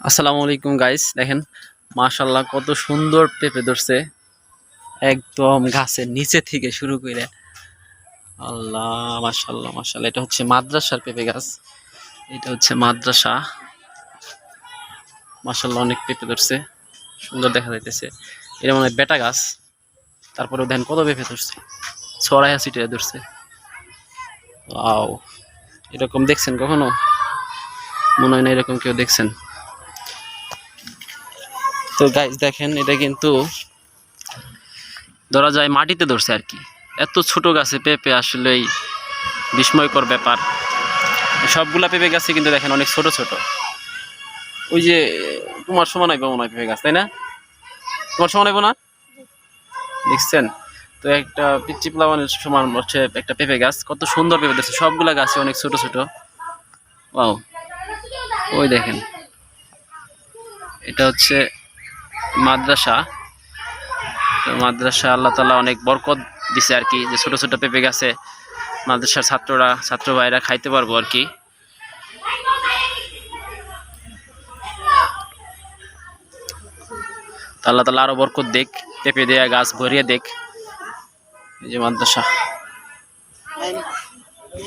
আসসালামু আলাইকুম গাইস দেখেন মাশাল্লাহ কত সুন্দর পেঁপে ধরছে। একদম গাছের নিচে থেকে শুরু করে। আল্লাহ মাশাল্লাহ মাশাল্লাহ এটা হচ্ছে মাদ্রাসার পেঁপে গাছ। এটা হচ্ছে মাদ্রাসা। মাশাল্লাহ অনেক পেঁপে ধরছে। সুন্দর দেখা যাইতেছে। এটা মনে হয় বেটা গাছ। তারপরে দেখেন কত পেঁপে ধরছে। ছড়াই সিটে ধরছে। আও এরকম দেখছেন কখনো? মনে হয় না এরকম কেউ দেখছেন। তো গাইজ দেখেন, এটা কিন্তু ধরা যায় মাটিতে ধরছে আর কি। এত ছোট গাছে পেঁপে আসলেই বিস্ময়কর ব্যাপার। সবগুলা পেঁপে গাছে কিন্তু দেখেন অনেক ছোট ছোট। ওই যে তোমার সমান হইব মনে হয় পেঁপে গাছ, তাই না? তোমার সমান হইব না? দেখছেন? তো একটা পিচ্চি প্লাবানের সমান হচ্ছে একটা পেঁপে গাছ। কত সুন্দর পেঁপে ধরছে। সবগুলা গাছে অনেক ছোট ছোট। ওয়াও। ওই দেখেন। এটা হচ্ছে মাদ্রাসা। তো মাদ্রাসা আল্লাহ তালা অনেক বরকত দিছে আর কি যে ছোট ছোট পেঁপে গাছে মাদ্রাসার ছাত্ররা, ছাত্র ভাইরা খাইতে পারব আর কি আল্লাহ তালা আরও বরকত দেখ, পেঁপে দেয়া গাছ ভরিয়ে দেখ। এই যে মাদ্রাসা।